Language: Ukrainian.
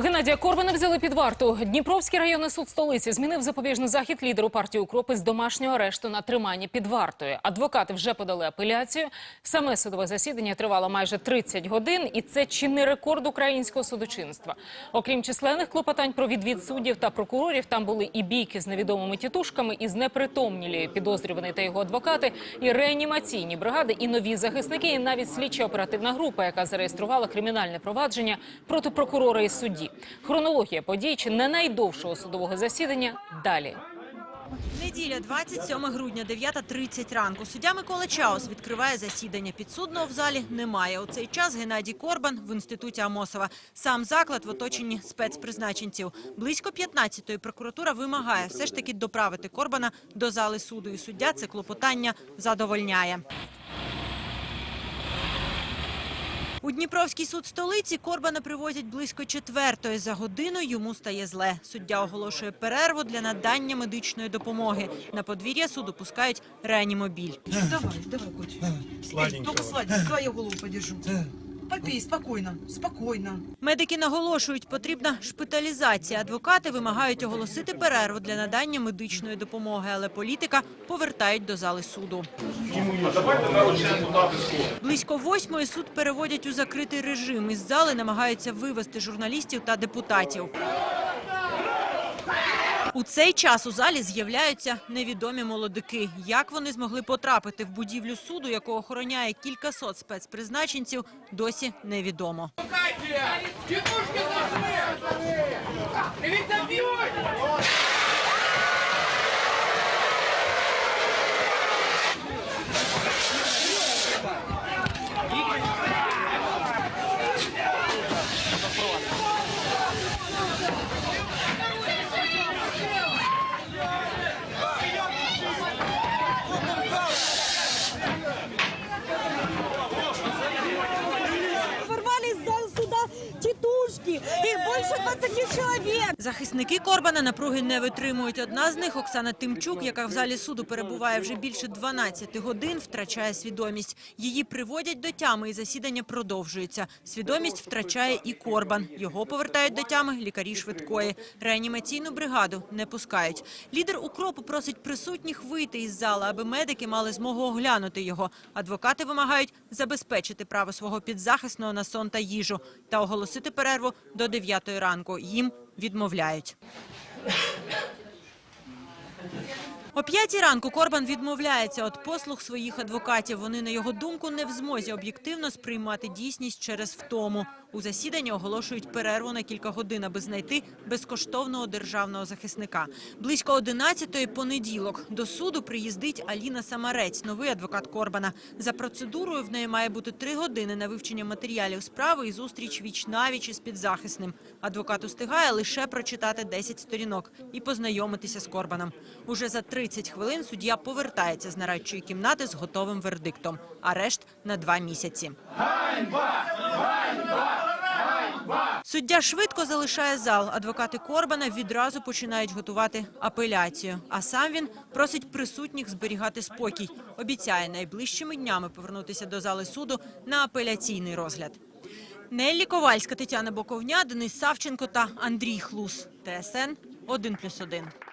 Геннадія Корбана взяли під варту. Дніпровський районний суд столиці змінив запобіжний захід лідеру партії «Укропи» з домашнього арешту на тримання під вартою. Адвокати вже подали апеляцію. Саме судове засідання тривало майже 30 годин, і це чи не рекорд українського судочинства. Окрім численних клопотань про відвід суддів та прокурорів, там були і бійки з невідомими тітушками, і знепритомнілі підозрюваний та його адвокати, і реанімаційні бригади, і нові захисники, і навіть слідчо-оперативна група, яка зареєструвала кримінальне провадження проти прокурора і судді. Хронологія подій чи не найдовшого судового засідання далі. Неділя, 27 грудня, 9.30 ранку. Суддя Микола Чаус відкриває засідання. Підсудного в залі немає. У цей час Геннадій Корбан в інституті Амосова. Сам заклад в оточенні спецпризначенців. Близько 15-ї прокуратура вимагає все ж таки доправити Корбана до зали суду. І суддя це клопотання задовольняє. У Дніпровський суд столиці Корбана привозять близько четвертої. За годину йому стає зле. Суддя оголошує перерву для надання медичної допомоги. На подвір'я суду пускають реанімобіль. Давай, давай, котик. Эй, только сладенько, давай я голову подержу. Попей, спокійно, спокійно. Медики наголошують, потрібна шпиталізація. Адвокати вимагають оголосити перерву для надання медичної допомоги, але політика повертають до зали суду. Близько восьмої суд переводять у закритий режим. Із зали намагаються вивести журналістів та депутатів. У цей час у залі з'являються невідомі молодики. Як вони змогли потрапити в будівлю суду, яку охороняє кількасот спецпризначенців, досі невідомо. 20. Захисники Корбана напруги не витримують. Одна з них, Оксана Тимчук, яка в залі суду перебуває вже більше 12 годин, втрачає свідомість. Її приводять до тями і засідання продовжується. Свідомість втрачає і Корбан. Його повертають до тями лікарі швидкої. Реанімаційну бригаду не пускають. Лідер укропу просить присутніх вийти із зала, аби медики мали змогу оглянути його. Адвокати вимагають забезпечити право свого підзахисного на сон та їжу та оголосити перерву до 9 ранку. Їм відмовляють. О п'ятій ранку Корбан відмовляється від послуг своїх адвокатів. Вони, на його думку, не в змозі об'єктивно сприймати дійсність через втому. У засіданні оголошують перерву на кілька годин, аби знайти безкоштовного державного захисника. Близько 11-ї понеділок до суду приїздить Аліна Самарець, новий адвокат Корбана. За процедурою в неї має бути три години на вивчення матеріалів справи і зустріч віч-навіч із підзахисним. Адвокат устигає лише прочитати 10 сторінок і познайомитися з Корбаном. Уже за 30 хвилин суддя повертається з нарадчої кімнати з готовим вердиктом. Арешт на два місяці. Суддя швидко залишає зал. Адвокати Корбана відразу починають готувати апеляцію. А сам він просить присутніх зберігати спокій. Обіцяє найближчими днями повернутися до зали суду на апеляційний розгляд. Неллі Ковальська, Тетяна Боковня, Денис Савченко та Андрій Хлус. ТСН 1+,1.